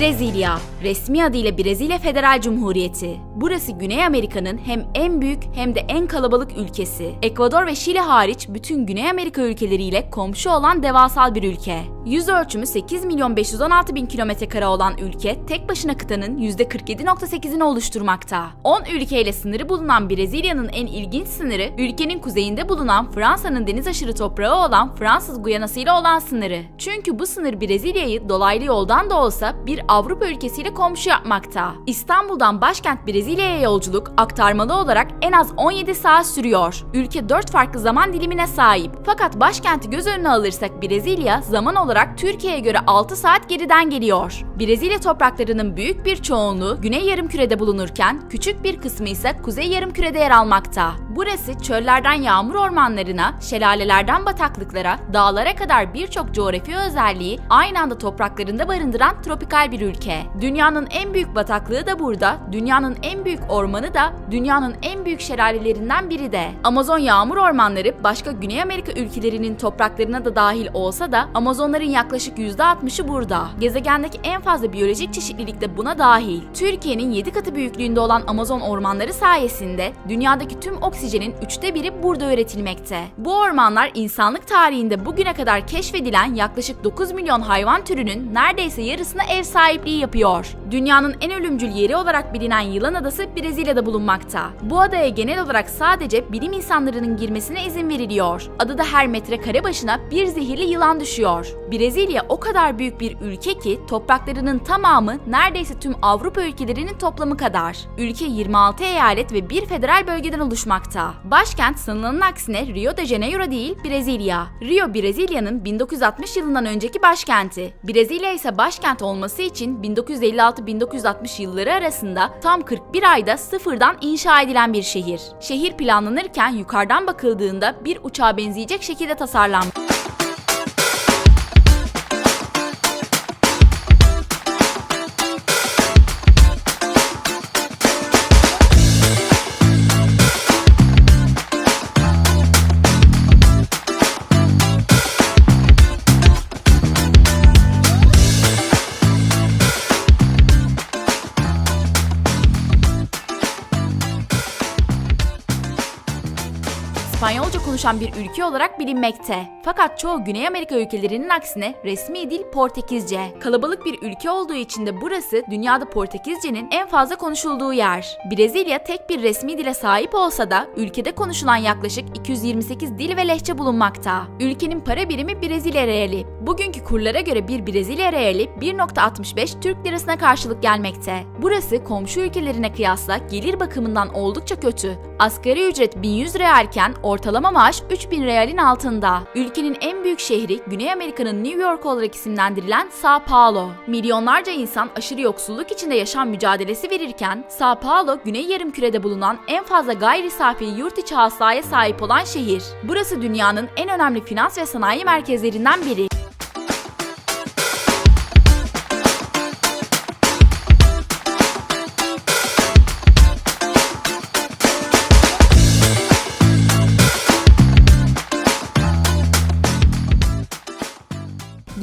Brezilya, resmi adıyla Brezilya Federal Cumhuriyeti. Burası Güney Amerika'nın hem en büyük hem de en kalabalık ülkesi. Ekvador ve Şili hariç bütün Güney Amerika ülkeleriyle komşu olan devasal bir ülke. Yüz ölçümü 8 milyon 516 bin kilometre kare olan ülke tek başına kıtanın %47.8'ini oluşturmakta. 10 ülkeyle sınırı bulunan Brezilya'nın en ilginç sınırı ülkenin kuzeyinde bulunan Fransa'nın deniz aşırı toprağı olan Fransız Guyanası ile olan sınırı. Çünkü bu sınır Brezilya'yı dolaylı yoldan da olsa bir Avrupa ülkesiyle komşu yapmakta. İstanbul'dan başkent Brezilya'ya yolculuk aktarmalı olarak en az 17 saat sürüyor. Ülke 4 farklı zaman dilimine sahip. Fakat başkenti göz önüne alırsak Brezilya zaman olarak Türkiye'ye göre 6 saat geriden geliyor. Brezilya topraklarının büyük bir çoğunluğu Güney Yarımküre'de bulunurken küçük bir kısmı ise Kuzey Yarımküre'de yer almakta. Burası çöllerden yağmur ormanlarına, şelalelerden bataklıklara, dağlara kadar birçok coğrafi özelliği aynı anda topraklarında barındıran tropikal bir ülke. Dünyanın en büyük bataklığı da burada, dünyanın en büyük ormanı da, dünyanın en büyük şelalelerinden biri de. Amazon yağmur ormanları başka Güney Amerika ülkelerinin topraklarına da dahil olsa da Amazonların yaklaşık %60'ı burada. Gezegendeki en fazla biyolojik çeşitlilik de buna dahil. Türkiye'nin 7 katı büyüklüğünde olan Amazon ormanları sayesinde dünyadaki tüm oksijenin üçte biri burada üretilmekte. Bu ormanlar insanlık tarihinde bugüne kadar keşfedilen yaklaşık 9 milyon hayvan türünün neredeyse yarısına ev sahipliği yapıyor. Dünyanın en ölümcül yeri olarak bilinen Yılan Adası Brezilya'da bulunmakta. Bu adaya genel olarak sadece bilim insanlarının girmesine izin veriliyor. Adada her metrekare başına bir zehirli yılan düşüyor. Brezilya o kadar büyük bir ülke ki topraklarının tamamı neredeyse tüm Avrupa ülkelerinin toplamı kadar. Ülke 26 eyalet ve bir federal bölgeden oluşmakta. Başkent sanılanın aksine Rio de Janeiro değil Brezilya. Rio Brezilya'nın 1960 yılından önceki başkenti. Brezilya ise başkent olması için 1956-1960 yılları arasında tam 41 ayda sıfırdan inşa edilen bir şehir. Şehir planlanırken yukarıdan bakıldığında bir uçağa benzeyecek şekilde tasarlanmış. İspanyolca konuşan bir ülke olarak bilinmekte. Fakat çoğu Güney Amerika ülkelerinin aksine resmi dil Portekizce. Kalabalık bir ülke olduğu için de burası dünyada Portekizcenin en fazla konuşulduğu yer. Brezilya tek bir resmi dile sahip olsa da ülkede konuşulan yaklaşık 228 dil ve lehçe bulunmakta. Ülkenin para birimi Brezilya reali. Bugünkü kurlara göre bir Brezilya reali 1.65 Türk lirasına karşılık gelmekte. Burası komşu ülkelerine kıyasla gelir bakımından oldukça kötü. Asgari ücret 1100 realken ortalama maaş 3000 realin altında. Ülkenin en büyük şehri Güney Amerika'nın New York olarak isimlendirilen Sao Paulo. Milyonlarca insan aşırı yoksulluk içinde yaşam mücadelesi verirken Sao Paulo Güney Yarımküre'de bulunan en fazla gayri safi yurt içi hasılaya sahip olan şehir. Burası dünyanın en önemli finans ve sanayi merkezlerinden biri.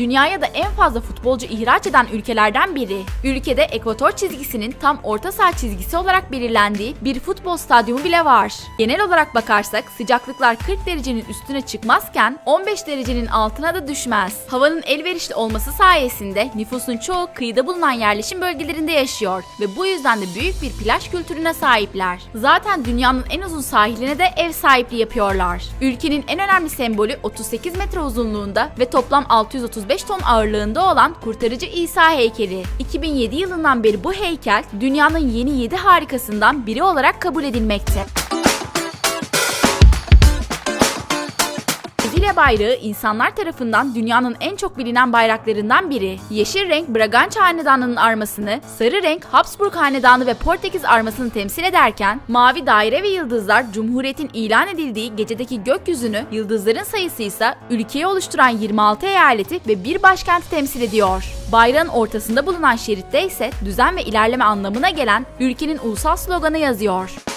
Dünyaya da en fazla futbolcu ihraç eden ülkelerden biri. Ülkede ekvator çizgisinin tam orta saha çizgisi olarak belirlendiği bir futbol stadyumu bile var. Genel olarak bakarsak sıcaklıklar 40 derecenin üstüne çıkmazken 15 derecenin altına da düşmez. Havanın elverişli olması sayesinde nüfusun çoğu kıyıda bulunan yerleşim bölgelerinde yaşıyor ve bu yüzden de büyük bir plaj kültürüne sahipler. Zaten dünyanın en uzun sahiline de ev sahipliği yapıyorlar. Ülkenin en önemli sembolü 38 metre uzunluğunda ve toplam 635 ton ağırlığında olan Kurtarıcı İsa heykeli. 2007 yılından beri bu heykel dünyanın yeni 7 harikasından biri olarak kabul edilmekte. Brezilya bayrağı insanlar tarafından dünyanın en çok bilinen bayraklarından biri. Yeşil renk Bragança Hanedanı'nın armasını, sarı renk Habsburg Hanedanı ve Portekiz armasını temsil ederken, mavi daire ve yıldızlar Cumhuriyet'in ilan edildiği gecedeki gökyüzünü, yıldızların sayısı ise ülkeyi oluşturan 26 eyaleti ve bir başkenti temsil ediyor. Bayrağın ortasında bulunan şeritte ise düzen ve ilerleme anlamına gelen ülkenin ulusal sloganı yazıyor.